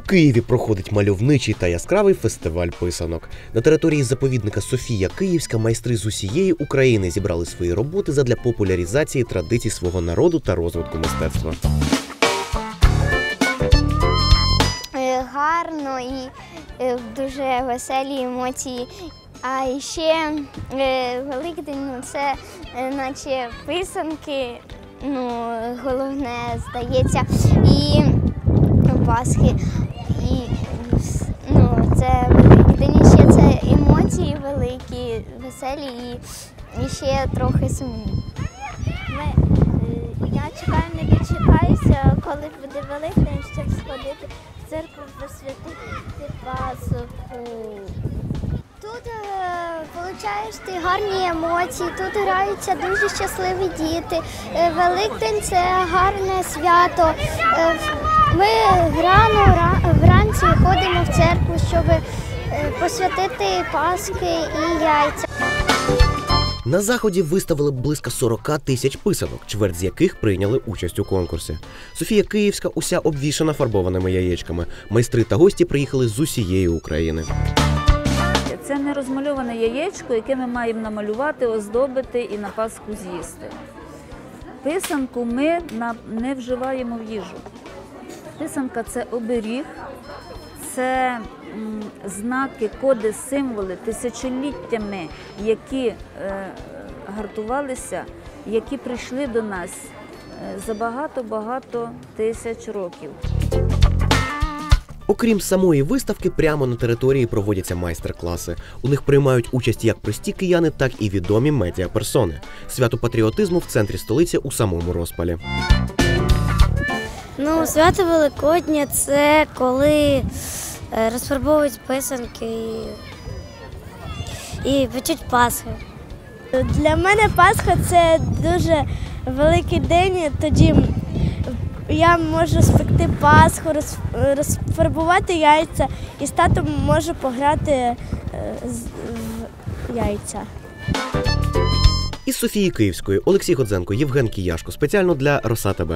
Києві проходить мальовничий та яскравий фестиваль писанок. На території заповідника Софія Київська майстри з усієї України зібрали свої роботи задля популяризації традицій свого народу та розвитку мистецтва. Е, гарно і е, дуже веселі емоції. А ще е, Великдень ну, це наче писанки, ну, головне, здається, і Пасхи. І ну, це Великдень, ще це емоції великі, веселі і, і ще трохи сумні. Ми, е, я чекаю, не дочекаюся, коли буде Великдень, щоб сходити в церкву посвятити Пасху. Тут е, получаєш ти гарні емоції, тут граються дуже щасливі діти. Е, Великдень це гарне свято. Е, Ми рано ра- вранці ходимо в церкву, щоб е, посвятити Пасхи і яйця. На заході виставили близько 40 тисяч писанок, чверть з яких прийняли участь у конкурсі. Софія Київська уся обвішана фарбованими яєчками. Майстри та гості приїхали з усієї України. Це не розмальоване яєчко, яке ми маємо намалювати, оздобити і на Пасху з'їсти. Писанку ми не вживаємо в їжу. Писанка це оберіг, це знаки, коди, символи тисячоліттями, які е, гартувалися, які прийшли до нас е, за багато-багато тисяч років. Окрім самої виставки, прямо на території проводяться майстер-класи. У них приймають участь як прості кияни, так і відомі медіаперсони. Свято патріотизму в центрі столиці у самому розпалі. Ну, свято Великодня це коли розфарбовують писанки і, і печуть Пасхи. Для мене Пасха це дуже великий день. Тоді я можу спекти Пасху, розфарбувати яйця і з татом можу пограти е, в яйця. Із Софії Київської Олексій Годзенко, Євген Кіяшко спеціально для Роса ТБ.